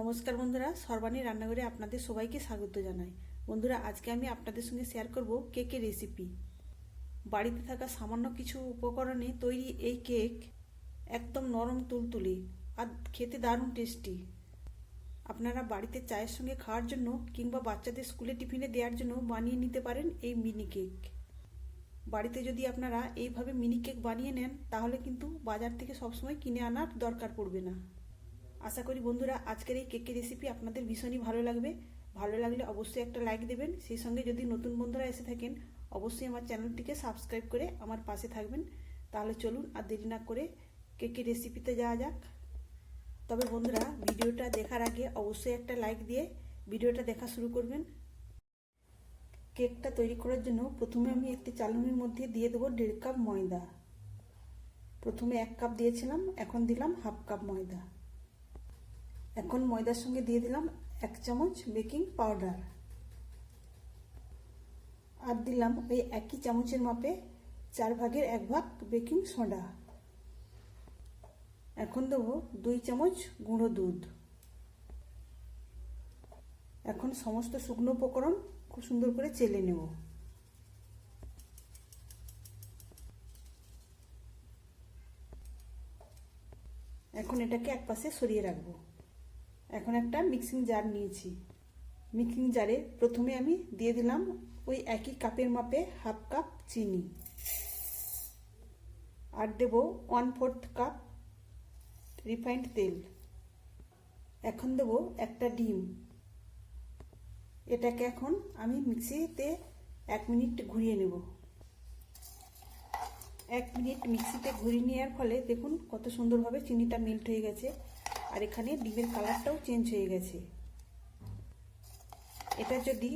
নমস্কার বন্ধুরা, সর্বাণী রান্নাঘরে আপনাদের সবাইকে স্বাগত জানাই। বন্ধুরা, আজকে আমি আপনাদের সঙ্গে শেয়ার করব কেকের রেসিপি বাড়িতে থাকা সামান্য কিছু উপকরণে তৈরি এই কেক একদম নরম তুলতুলে আর খেতে দারুণ টেস্টি আপনারা বাড়িতে চায়ের সঙ্গে খাওয়ার জন্য কিংবা বাচ্চাদের স্কুলে টিফিনে দেওয়ার জন্য বানিয়ে নিতে পারেন এই মিনি কেক বাড়িতে যদি আপনারা এইভাবে মিনি কেক বানিয়ে নেন, তাহলে কিন্তু বাজার থেকে সবসময় কিনে আনার দরকার পড়বে না। আশা করি বন্ধুরা আজকের এই কেকের রেসিপি আপনাদের ভীষণই ভালো লাগবে। ভালো লাগলে অবশ্যই একটা লাইক দেবেন। সেই সঙ্গে যদি নতুন বন্ধুরা এসে থাকেন, অবশ্যই আমার চ্যানেলটিকে সাবস্ক্রাইব করে আমার পাশে থাকবেন। তাহলে চলুন আর দেরি না করে কেকের রেসিপিতে যাওয়া যাক। তবে বন্ধুরা, ভিডিওটা দেখার আগে অবশ্যই একটা লাইক দিয়ে ভিডিওটা দেখা শুরু করবেন। কেকটা তৈরি করার জন্য প্রথমে আমি একটি চালনির মধ্যে দিয়ে দেবো দেড় কাপ ময়দা। প্রথমে এক কাপ দিয়েছিলাম, এখন দিলাম হাফ কাপ ময়দা। এখন ময়দার সঙ্গে দিয়ে দিলাম এক চামচ বেকিং পাউডার। আর দিলাম ওই একই চামচের মাপে চার ভাগের এক ভাগ বেকিং সোডা। এখন দেবো দুই চামচ গুঁড়ো দুধ। এখন সমস্ত শুকনো উপকরণ খুব সুন্দর করে চেলে নেব। এখন এটাকে এক পাশে সরিয়ে রাখব। এখন একটা মিক্সিং জার নিয়েছি। মিক্সিং জারে প্রথমে আমি দিয়ে দিলাম ওই একই কাপের মাপে হাফ কাপ চিনি। আর দেব ওয়ান ফোর্থ কাপ রিফাইন্ড তেল। এখন দেব একটা ডিম। এটাকে এখন আমি মিক্সিতে এক মিনিট ঘুরিয়ে নেব। এক মিনিট মিক্সিতে ঘুরিয়ে নেওয়ার ফলে দেখুন কত সুন্দরভাবে চিনিটা মেল্ট হয়ে গেছে। আর এখানে ডিমের কালারটাও চেঞ্জ হয়ে গেছে। এটা যদি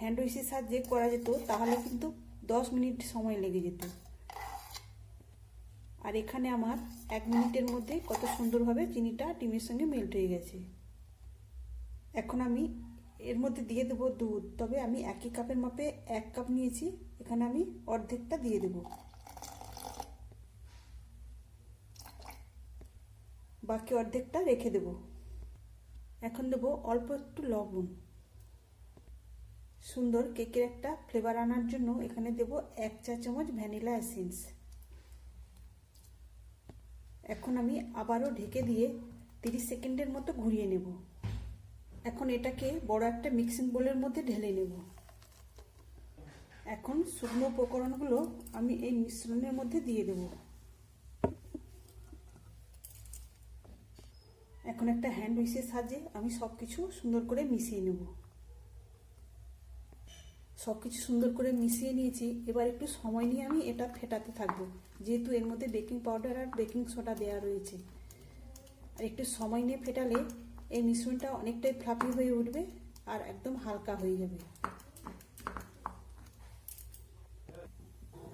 হ্যান্ড উইসের সাহায্যে করা যেত, তাহলে কিন্তু দশ মিনিট সময় লেগে যেত। আর এখানে আমার এক মিনিটের মধ্যে কত সুন্দরভাবে চিনিটা ডিমের সঙ্গে মেল্ট হয়ে গেছে। এখন আমি এর মধ্যে দিয়ে দেবো দুধ। তবে আমি একই কাপের মাপে এক কাপ নিয়েছি। এখানে আমি অর্ধেকটা দিয়ে দেবো। বাকি অর্ধেকটা রেখে দেব। এখন দেবো অল্প একটু লবণ। সুন্দর কেকের একটা ফ্লেভার আনার জন্য এখানে দেব এক চা চামচ ভ্যানিলা এসেন্স। এখন আমি আবারও ঢেকে দিয়ে তিরিশ সেকেন্ডের মতো ঘুরিয়ে নেব। এখন এটাকে বড় একটা মিক্সিং বোলের মধ্যে ঢেলে নেব। এখন শুকনো উপকরণগুলো আমি এই মিশ্রণের মধ্যে দিয়ে দেবো। এখন একটা হ্যান্ড উইসের সাহায্যে আমি সব কিছু সুন্দর করে মিশিয়ে নেব। সব কিছু সুন্দর করে মিশিয়ে নিয়েছি, এবার একটু সময় নিয়ে আমি এটা ফেটাতে থাকব। যেহেতু এর মধ্যে বেকিং পাউডার আর বেকিং সোডা দেওয়া রয়েছে। আর একটু সময় নিয়ে ফেটালে এই মিশ্রণটা অনেকটাই ফ্লাফি হয়ে উঠবে আর একদম হালকা হয়ে যাবে।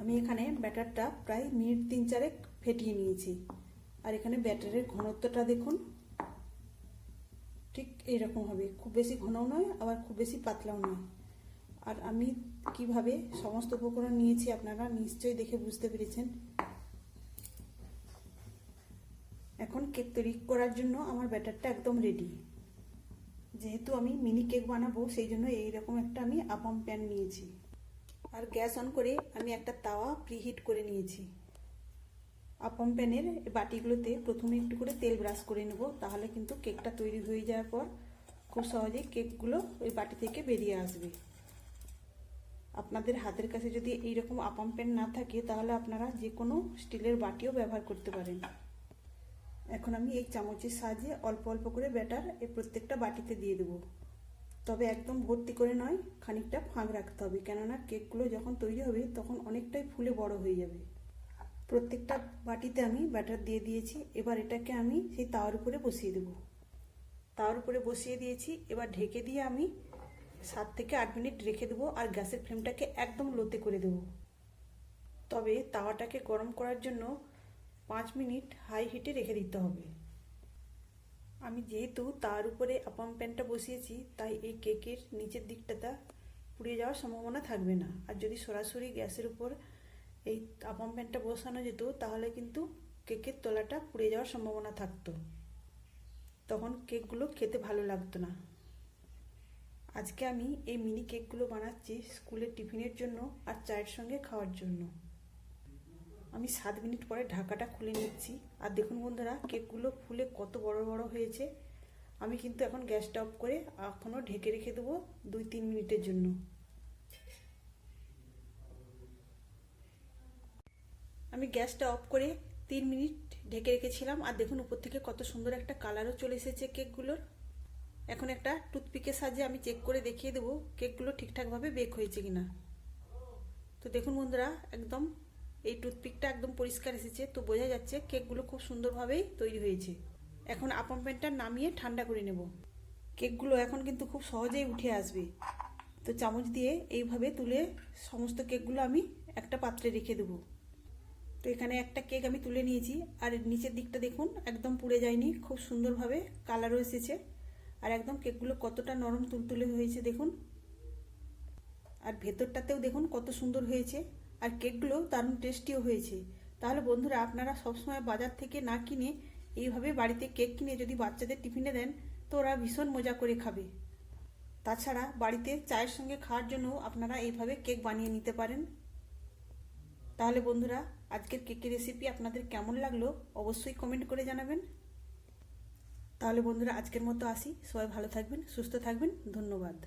আমি এখানে ব্যাটারটা প্রায় মিনিট তিন চারেক ফেটিয়ে নিয়েছি। আর এখানে ব্যাটারের ঘনত্বটা দেখুন। ঠিক এইরকম হবে। খুব বেশি ঘনও নয়, আবার খুব বেশি পাতলাও নয়। আর আমি কীভাবে সমস্ত উপকরণ নিয়েছি আপনারা নিশ্চয়ই দেখে বুঝতে পেরেছেন। এখন কেক তৈরি করার জন্য আমার ব্যাটারটা একদম রেডি যেহেতু আমি মিনি কেক বানাবো, সেই জন্য এইরকম একটা আমি আপাম প্যান নিয়েছি। আর গ্যাস অন করে আমি একটা তাওয়া প্রিহিট করে নিয়েছি। আপম প্যানের বাটিগুলোতে প্রথমে একটু করে তেল ব্রাশ করে নেব, তাহলে কিন্তু কেকটা তৈরি হয়ে যাওয়ার পর খুব সহজেই কেকগুলো ওই বাটি থেকে বেরিয়ে আসবে। আপনাদের হাতের কাছে যদি এইরকম আপাম প্যান না থাকে, তাহলে আপনারা যে কোনো স্টিলের বাটিও ব্যবহার করতে পারেন। এখন আমি এই চামচের সাহায্যে অল্প অল্প করে ব্যাটার এই প্রত্যেকটা বাটিতে দিয়ে দেবো। তবে একদম ভর্তি করে নয়, খানিকটা ফাঁক রাখতে হবে, কেননা কেকগুলো যখন তৈরি হবে, তখন অনেকটাই ফুলে বড় হয়ে যাবে। প্রত্যেকটা বাটিতে আমি ব্যাটার দিয়ে দিয়েছি। এবার এটাকে আমি সেই তাওয়ার উপরে বসিয়ে দেব। তাওয়ার উপরে বসিয়ে দিয়েছি। এবার ঢেকে দিয়ে আমি সাত থেকে আট মিনিট রেখে দেবো আর গ্যাসের ফ্লেমটাকে একদম লোতে করে দেব। তবে তাওয়াটাকে গরম করার জন্য পাঁচ মিনিট হাই হিটে রেখে দিতে হবে। আমি যেহেতু তার উপরে আপাম প্যানটা বসিয়েছি, তাই এই কেকের নিচের দিকটাতে পুড়ে যাওয়ার সম্ভাবনা থাকবে না। আর যদি সরাসরি গ্যাসের উপর এই প্যানটা বসানো যেত, তাহলে কিন্তু কেকের তলাটা পুড়ে যাওয়ার সম্ভাবনা থাকতো। তখন কেকগুলো খেতে ভালো লাগতো না। আজকে আমি এই মিনি কেকগুলো বানাচ্ছি স্কুলের টিফিনের জন্য আর চায়ের সঙ্গে খাওয়ার জন্য। আমি সাত মিনিট পরে ঢাকাটা খুলে নিচ্ছি। আর দেখুন বন্ধুরা, কেকগুলো ফুলে কত বড় বড় হয়েছে। আমি কিন্তু এখন গ্যাসটা অফ করে এখনও ঢেকে রেখে দেবো দুই তিন মিনিটের জন্য। আমি গ্যাসটা অফ করে তিন মিনিট ঢেকে রেখেছিলাম। আর দেখুন, উপর থেকে কত সুন্দর একটা কালারও চলে এসেছে কেকগুলোর। এখন একটা টুথপিকের সাহায্যে আমি চেক করে দেখিয়ে দেবো কেকগুলো ঠিকঠাকভাবে বেক হয়েছে কিনা। তো দেখুন বন্ধুরা, একদম এই টুথপিকটা একদম পরিষ্কার এসেছে। তো বোঝা যাচ্ছে কেকগুলো খুব সুন্দরভাবেই তৈরি হয়েছে। এখন আপন প্যানটা নামিয়ে ঠান্ডা করে নেব। কেকগুলো এখন কিন্তু খুব সহজেই উঠে আসবে। তো চামচ দিয়ে এইভাবে তুলে সমস্ত কেকগুলো আমি একটা পাত্রে রেখে দেবো। এখানে একটা কেক আমি তুলে নিয়েছি। আর নিচের দিকটা দেখুন, একদম পুড়ে যায়নি, খুব সুন্দরভাবে কালারও এসেছে। আর একদম কেকগুলো কতটা নরম তুলতুলে হয়েছে দেখুন। আর ভেতরটাতেও দেখুন কত সুন্দর হয়েছে। আর কেকগুলো দারুণ টেস্টিও হয়েছে। তাহলে বন্ধুরা, আপনারা সবসময় বাজার থেকে না কিনে এইভাবে বাড়িতে কেক কিনে যদি বাচ্চাদের টিফিনে দেন, তো ওরা ভীষণ মজা করে খাবে। তাছাড়া বাড়িতে চায়ের সঙ্গে খাওয়ার জন্য আপনারা এইভাবে কেক বানিয়ে নিতে পারেন। তাহলে বন্ধুরা আজকের কেকের রেসিপি আপনাদের কেমন লাগল অবশ্যই কমেন্ট করে জানাবেন। তাহলে বন্ধুরা, আজকের মতো আসি। সবাই ভালো থাকবেন, সুস্থ থাকবেন। ধন্যবাদ।